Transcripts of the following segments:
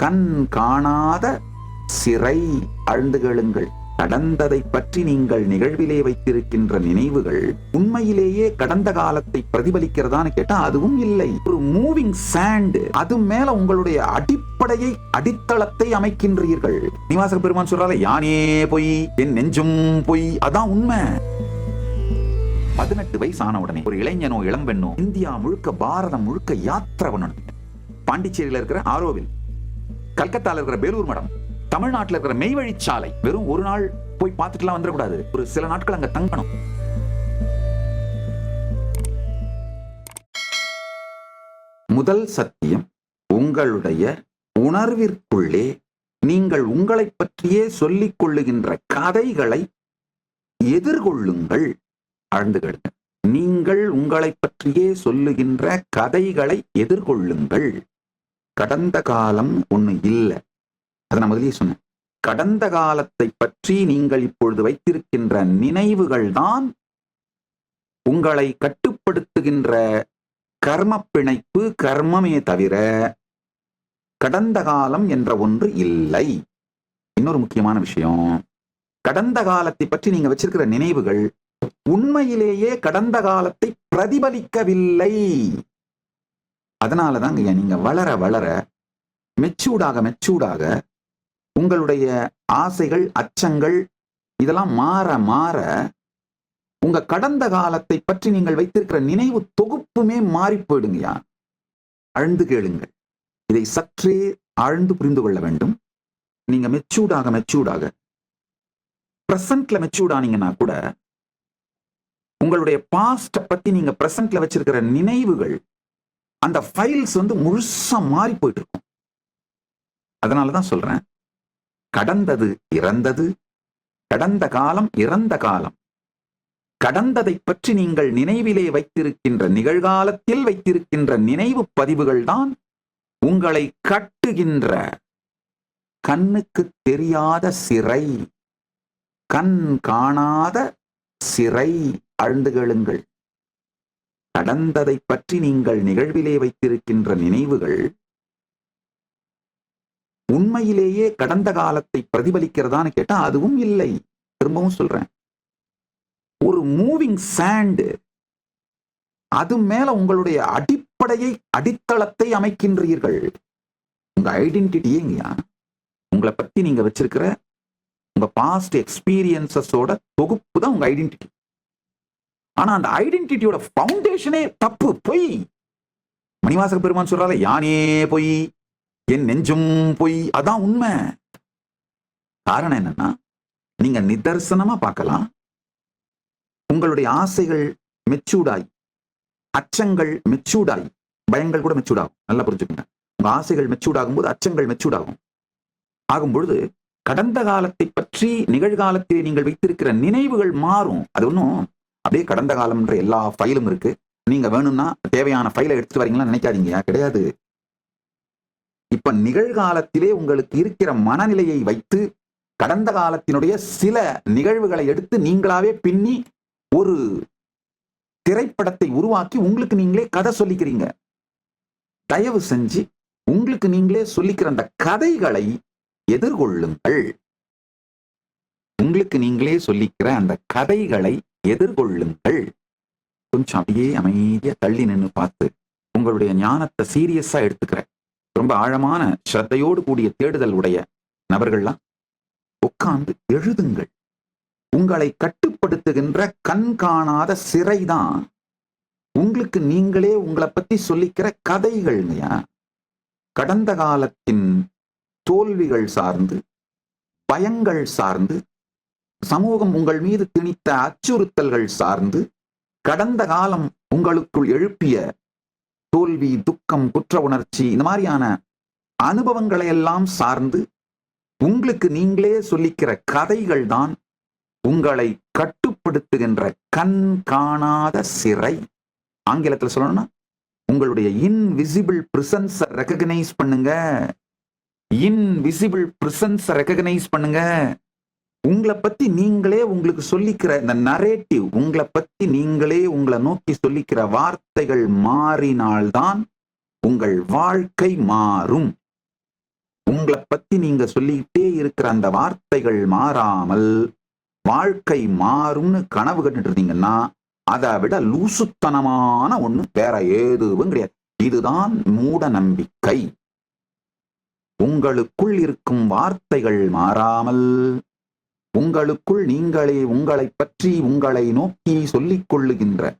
கண் காணாத சிறை ஆழ்ந்து கேளுங்கள். கடந்ததை பற்றி நீங்கள் நிகழ்விலே வைத்திருக்கின்ற நினைவுகள் உண்மையிலேயே கடந்த காலத்தை பிரதிபலிக்கிறதான்னு கேட்டா அதுவும் இல்லை. ஒரு மூவிங் சாண்ட் அது மேல உங்களுடைய அடிப்படையை அடித்தளத்தை அமைக்கின்றீர்கள். நிவாசக பெருமான் சொல்றாரு யானே பொய் என் நெஞ்சும் பொய். அதான் உண்மை. பதினெட்டு வயசான உடனே ஒரு இளைஞனோ இளம்பெண்ணோ இந்தியா முழுக்க பாரதம் முழுக்க யாத்திரை பண்ணணும் பாண்டிச்சேரியில இருக்கிற ஆரோவில் கல்கத்தால இருக்கிற பேலூர் மடம் தமிழ்நாட்டுல இருக்கிற மெய்வழிச்சாலை வெறும் ஒரு நாள் போய் பார்த்துட்டுலாம் வந்துடக்கூடாது. ஒரு சில நாட்கள் அங்க தங்கணும். முதல் சத்தியம் உங்களுடைய உணர்விற்குள்ளே நீங்கள் உங்களை பற்றியே சொல்லிக் கொள்ளுகின்ற கதைகளை எதிர்கொள்ளுங்கள். ஆழ்ந்துகள் நீங்கள் உங்களை பற்றியே சொல்லுகின்ற கதைகளை எதிர்கொள்ளுங்கள். கடந்த காலம் ஒண்ணு இல்லை. அதை நான் முதலே சொன்னேன். கடந்த காலத்தை பற்றி நீங்கள் இப்பொழுது வைத்திருக்கின்ற நினைவுகள் தான் உங்களை கட்டுப்படுத்துகின்ற கர்ம பிணைப்பு கர்மமே தவிர கடந்த காலம் என்ற ஒன்று இல்லை. இன்னொரு முக்கியமான விஷயம். கடந்த காலத்தை பற்றி நீங்க வச்சிருக்கிற நினைவுகள் உண்மையிலேயே கடந்த காலத்தை பிரதிபலிக்கவில்லை. அதனால தாங்க நீங்க வளர வளர மெச்சூர்டாக மெச்சூர்டாக உங்களுடைய ஆசைகள் அச்சங்கள் இதெல்லாம் மாற மாற உங்க கடந்த காலத்தை பற்றி நீங்கள் வைத்திருக்கிற நினைவு தொகுப்புமே மாறி போயிடுங்கயா அழுந்து கேளுங்கள். இதை சற்றே ஆழ்ந்து புரிந்து கொள்ள வேண்டும். நீங்க மெச்சூர்டாக மெச்சூர்டாக பிரசன்ட்ல மெச்சூர்டானீங்கன்னா கூட உங்களுடைய பாஸ்ட பத்தி நீங்க பிரசன்ட்ல வச்சிருக்கிற நினைவுகள் அந்த ஃபைல்ஸ் வந்து முழுசா மாறி போயிட்டு இருக்கும் அதனாலதான் சொல்றேன். கடந்தது இறந்தது கடந்த காலம் இறந்த காலம். கடந்ததை பற்றி நீங்கள் நினைவிலே வைத்திருக்கின்ற நிகழ்காலத்தில் வைத்திருக்கின்ற நினைவு பதிவுகள் தான் உங்களை கட்டுகின்ற கண்ணுக்கு தெரியாத சிறை கண் காணாத சிறை. ஆழ்ந்து நடந்ததை கடந்ததை பற்றி நீங்கள் நிகழ்விலே வைத்திருக்கின்ற நினைவுகள் உண்மையிலேயே கடந்த காலத்தை பிரதிபலிக்கிறதான்னு கேட்டா அதுவும் இல்லை. திரும்பவும் சொல்றேன். ஒரு மூவிங் சாண்டு அது மேல உங்களுடைய அடிப்படையை அடித்தளத்தை அமைக்கின்றீர்கள். உங்க ஐடென்டிட்டியேங்கயா உங்களை பத்தி நீங்க வச்சிருக்கிற உங்க பாஸ்ட் எக்ஸ்பீரியன்சஸோட தொகுப்பு தான் உங்க ஐடென்டிட்டி. ஆனா அந்த ஐடென்டிட்டியோட ஃபவுண்டேஷனே தப்பு. பொய். மணிவாசக பெருமான் சொல்றாரு யானே பொய். என் நெஞ்சும் பொய். அதான் உண்மை. காரணம் என்னன்னா நீங்க நிதர்சனமா பார்க்கலாம். உங்களுடைய ஆசைகள் மெச்சூர்டாய் அச்சங்கள் மெச்சூர்டாய் பயங்கள் கூட மெச்சூர்டாகும் நல்லா புரிஞ்சுக்கோங்க. உங்க ஆசைகள் மெச்சூர்டாகும் போது அச்சங்கள் மெச்சூர்ட் ஆகும். ஆகும் பொழுது கடந்த காலத்தை பற்றி நிகழ்காலத்தில் நீங்கள் வைத்திருக்கிற நினைவுகள் மாறும். அது ஒன்றும் அப்படியே கடந்த காலம்ன்ற எல்லா ஃபைலும் இருக்கு. நீங்க வேணும்னா தேவையான ஃபைலை எடுத்துட்டு வரீங்களா நினைக்காதீங்க. கிடையாது. இப்ப நிகழ்காலத்திலே உங்களுக்கு இருக்கிற மனநிலையை வைத்து கடந்த காலத்தினுடைய சில நிகழ்வுகளை எடுத்து நீங்களாவே பின்னி ஒரு திரைப்படத்தை உருவாக்கி உங்களுக்கு நீங்களே கதை சொல்லிக்கிறீங்க. தயவு செஞ்சு உங்களுக்கு நீங்களே சொல்லிக்கிற அந்த கதைகளை எதிர்கொள்ளுங்கள். உங்களுக்கு நீங்களே சொல்லிக்கிற அந்த கதைகளை எதிர்கொள்ளுங்கள். கொஞ்சம் அப்படியே அமைதியா தள்ளி நின்று பார்த்து உங்களுடைய ஞானத்தை சீரியஸா எடுத்துக்கிறேன். ரொம்ப ஆழமான ஸ்ரத்தையோடு கூடிய தேடுதல் உடைய நபர்கள்லாம் உட்கார்ந்து எழுதுங்கள். உங்களை கட்டுப்படுத்துகின்ற கண் காணாத சிறைதான். உங்களுக்கு நீங்களே உங்களை பத்தி சொல்லிக்கிற கதைகள்ங்கயா கடந்த காலத்தின் தோல்விகள் சார்ந்து பயங்கள் சார்ந்து சமூகம் உங்கள் மீது திணித்த அச்சுறுத்தல்கள் சார்ந்து கடந்த காலம் உங்களுக்குள் எழுப்பிய தோல்வி துக்கம் குற்ற உணர்ச்சி இந்த மாதிரியான அனுபவங்களை எல்லாம் சார்ந்து உங்களுக்கு நீங்களே சொல்லிக்கிற கதைகள் தான் உங்களை கட்டுப்படுத்துகின்ற கண் காணாத சிறை. ஆங்கிலத்தில் சொல்லணும்னா உங்களுடைய இன்விசிபிள் பிரசன்ஸ ரெக்கக்னைஸ் பண்ணுங்க. இன்விசிபிள் பிரசன்ஸ ரெக்கக்னைஸ் பண்ணுங்க. உங்களை பத்தி நீங்களே உங்களுக்கு சொல்லிக்கிற இந்த நரேட்டிவ் உங்களை பத்தி நீங்களே உங்களை நோக்கி சொல்லிக்கிற வார்த்தைகள் மாறினால்தான் உங்கள் வாழ்க்கை மாறும். உங்களை பத்தி நீங்க சொல்லிக்கிட்டே இருக்கிற அந்த வார்த்தைகள் மாறாமல் வாழ்க்கை மாறும்னு கனவு கண்டுட்டு இருந்தீங்கன்னா அதை விட லூசுத்தனமான ஒண்ணு வேற எதுவும் கிடையாது. இதுதான் மூட நம்பிக்கை. உங்களுக்குள் இருக்கும் வார்த்தைகள் மாறாமல் உங்களுக்குள் நீங்களே உங்களை பற்றி உங்களை நோக்கி சொல்லிக் கொள்ளுகின்ற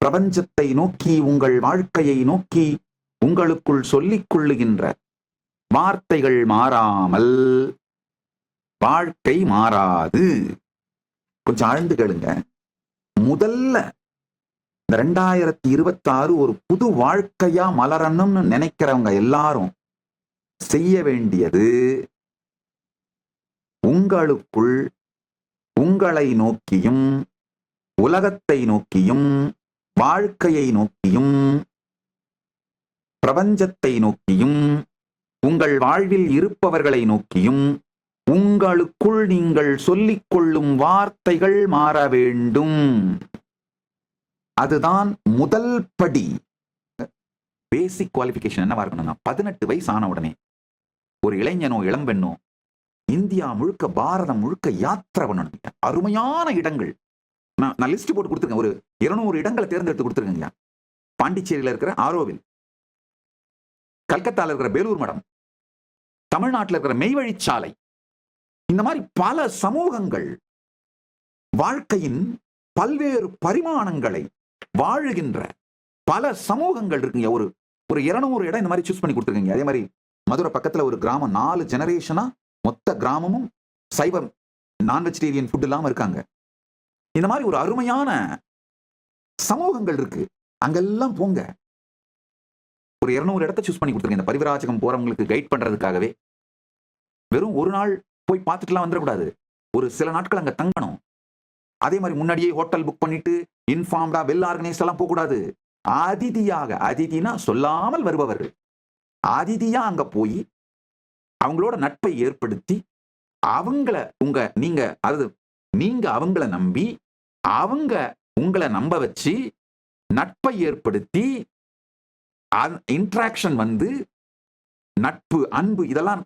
பிரபஞ்சத்தை நோக்கி உங்கள் வாழ்க்கையை நோக்கி உங்களுக்குள் சொல்லிக் கொள்ளுகின்ற வார்த்தைகள் மாறாமல் வாழ்க்கை மாறாது. கொஞ்சம் ஆழ்ந்து கேளுங்க. முதல்ல இந்த ரெண்டாயிரத்தி இருபத்தாறு ஒரு புது வாழ்க்கையா மலரணும்னு நினைக்கிறவங்க எல்லாரும் செய்ய வேண்டியது உங்களுக்குள் உங்களை நோக்கியும் உலகத்தை நோக்கியும் வாழ்க்கையை நோக்கியும் பிரபஞ்சத்தை நோக்கியும் உங்கள் வாழ்வில் இருப்பவர்களை நோக்கியும் உங்களுக்குள் நீங்கள் சொல்லிக் கொள்ளும் வார்த்தைகள் மாற வேண்டும். அதுதான் முதல் படி. பேசிக் குவாலிஃபிகேஷன் என்னவா இருக்கணும்னா பதினெட்டு வயசு ஆன உடனே ஒரு இளைஞனோ இளம்பெண்ணோ இந்தியா முழுக்க பாரதம் முழுக்க யாத்திரை பண்ணணும் அருமையான இடங்கள். நான் நான் லிஸ்ட் போட்டு கொடுத்துருக்கேன். ஒரு இருநூறு இடங்களை தேர்ந்தெடுத்து கொடுத்துருக்கேங்க. பாண்டிச்சேரியில இருக்கிற ஆரோவில் கல்கத்தால இருக்கிற பேலூர் மடம் தமிழ்நாட்டில் இருக்கிற மெய்வழிச்சாலை இந்த மாதிரி பல சமூகங்கள் வாழ்க்கையின் பல்வேறு பரிமாணங்களை வாழுகின்ற பல சமூகங்கள் இருக்குங்க. ஒரு ஒரு இருநூறு இடம் இந்த மாதிரி சூஸ் பண்ணி கொடுத்துருக்கீங்க. அதே மாதிரி மதுரை பக்கத்துல ஒரு கிராமம் நாலு ஜெனரேஷனா மொத்த கிராமமும் சைவம் நான் வெஜிடேரியன் ஃபுட் இல்லாமல் இருக்காங்க. இந்த மாதிரி ஒரு அருமையான சமூகங்கள் இருக்கு. அங்கெல்லாம் போங்க. ஒரு இருநூறு இடத்த சூஸ் பண்ணி கொடுத்துருங்க. இந்த பரிவராஜகம் போறவங்களுக்கு கைட் பண்றதுக்காகவே. வெறும் ஒரு நாள் போய் பார்த்துட்டுலாம் வந்துடக்கூடாது. ஒரு சில நாட்கள் அங்க தங்கணும். அதே மாதிரி முன்னாடியே ஹோட்டல் புக் பண்ணிட்டு இன்ஃபார்ம்டா வெல் ஆர்கனைஸ்ட் எல்லாம் போகக்கூடாது. அதிதியாக அதிதினா சொல்லாமல் வருபவர் அதிதியா அங்க போய் அவங்களோட நட்பை ஏற்படுத்தி அவங்கள உங்க நீங்க அதாவது நீங்க அவங்கள நம்பி அவங்க உங்களை நம்ப வச்சு நட்பை ஏற்படுத்தி இன்ட்ராக்ஷன் வந்து நட்பு அன்பு இதெல்லாம்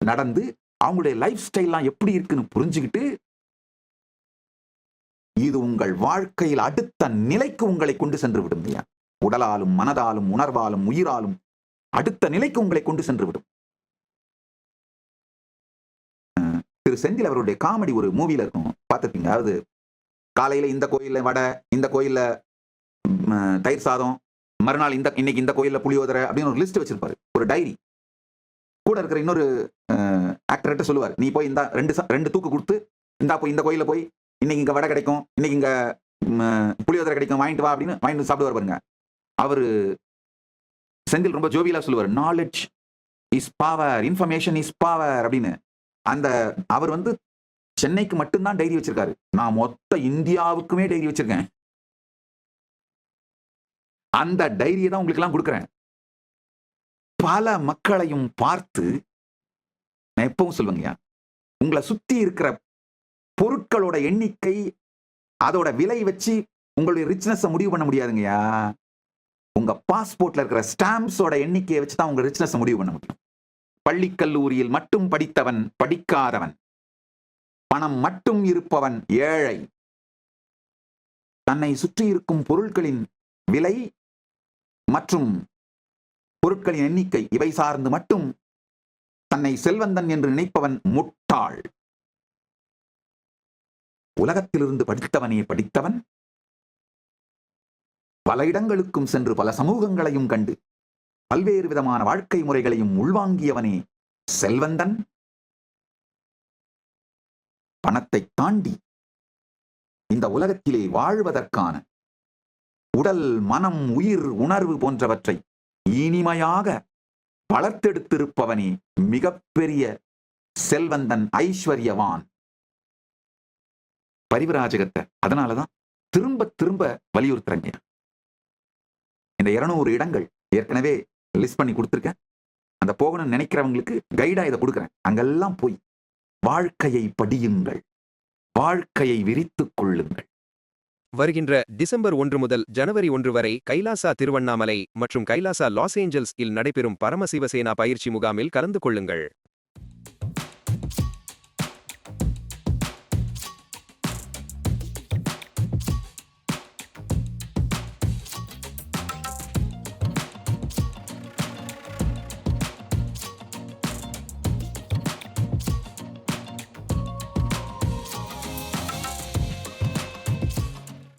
நடந்து அவங்களுடைய லைஃப் ஸ்டைல்லாம் எப்படி இருக்குன்னு புரிஞ்சுக்கிட்டு இது உங்கள் வாழ்க்கையில் அடுத்த நிலைக்கு உங்களை கொண்டு சென்று விடும் ஐயா. உடலாலும் மனதாலும் உணர்வாலும் உயிராலும் அடுத்த நிலைக்கு உங்களை கொண்டு சென்று விடும். செந்தில் அவருடைய காமெடி ஒரு மூவியில் இருக்கும். பார்த்துருப்பீங்க அதாவது காலையில் இந்த கோயில்ல வடை இந்த கோயில்ல தயிர் சாதம் மறுநாள் இந்த இன்னைக்கு இந்த கோயில்ல புளியோதரை அப்படின்னு ஒரு லிஸ்ட் வச்சிருப்பாரு. ஒரு டைரி கூட இருக்கிற இன்னொரு ஆக்டர்கிட்ட சொல்லுவார். நீ போய் இந்த ரெண்டு சா- ரெண்டு தூக்கு கொடுத்து இந்தா போய் இந்த கோயிலில் போய் இன்னைக்கு இங்கே வடை கிடைக்கும் இன்னைக்கு இங்கே புளியோதரை கிடைக்கும் வாங்கிட்டு வா அப்படின்னு வாங்கிட்டு சாப்பிடுவார் பாருங்க. அவர் செந்தில் ரொம்ப ஜோவியலாக சொல்லுவார். Knowledge is power information is power அப்படின்னு. அந்த அவர் வந்து சென்னைக்கு மட்டும்தான் டைரி வச்சிருக்காரு. நான் மொத்த இந்தியாவுக்குமே டைரி வச்சிருக்கேன். அந்த டைரியை தான் உங்களுக்கு எல்லாம் கொடுக்குறேன். பல மக்களையும் பார்த்து நான் எப்பவும் சொல்லுவேங்கய்யா உங்களை சுத்தி இருக்கிற பொருட்களோட எண்ணிக்கை அதோட விலை வச்சு உங்களுடைய ரிச்னஸை முடிவு பண்ண முடியாதுங்கய்யா. உங்க பாஸ்போர்ட்ல இருக்கிற ஸ்டாம்ப்ஸோட எண்ணிக்கையை வச்சு தான் உங்க ரிச்னஸை முடிவு பண்ண முடியும். பள்ளி கல்லூரியில் மட்டும் படித்தவன் படிக்காதவன். பணம் மட்டும் இருப்பவன் ஏழை. தன்னை சுற்றி இருக்கும் பொருட்களின் விலை மற்றும் பொருட்களின் எண்ணிக்கை இவை சார்ந்து மட்டும் தன்னை செல்வந்தன் என்று நினைப்பவன் முட்டாள். உலகத்திலிருந்து படித்தவனே படித்தவன். பல இடங்களுக்கும் சென்று பல சமூகங்களையும் கண்டு பல்வேறு விதமான வாழ்க்கை முறைகளையும் உள்வாங்கியவனே செல்வந்தன். பணத்தை தாண்டி இந்த உலகத்திலே வாழ்வதற்கான உடல் மனம் உயிர் உணர்வு போன்றவற்றை இனிமையாக வளர்த்தெடுத்திருப்பவனே மிகப்பெரிய செல்வந்தன் ஐஸ்வர்யவான். பரிவராஜகத்தை அதனாலதான் திரும்ப திரும்ப வலியுறுத்துறங்க இந்த இருநூறு இடங்கள் ஏற்கனவே லிஸ்ட் பண்ணி கொடுத்துருக்கேன். அந்த போகணும்னு நினைக்கிறவங்களுக்கு கைடாக இதை கொடுக்குறேன். அங்கெல்லாம் போய் வாழ்க்கையை படியுங்கள். வாழ்க்கையை விரித்துக் கொள்ளுங்கள். வருகின்ற டிசம்பர் ஒன்று முதல் ஜனவரி ஒன்று வரை கைலாசா திருவண்ணாமலை மற்றும் கைலாசா லாஸ் ஏஞ்சல்ஸ் இல் நடைபெறும் பரமசிவசேனா பயிற்சி முகாமில் கலந்து கொள்ளுங்கள்.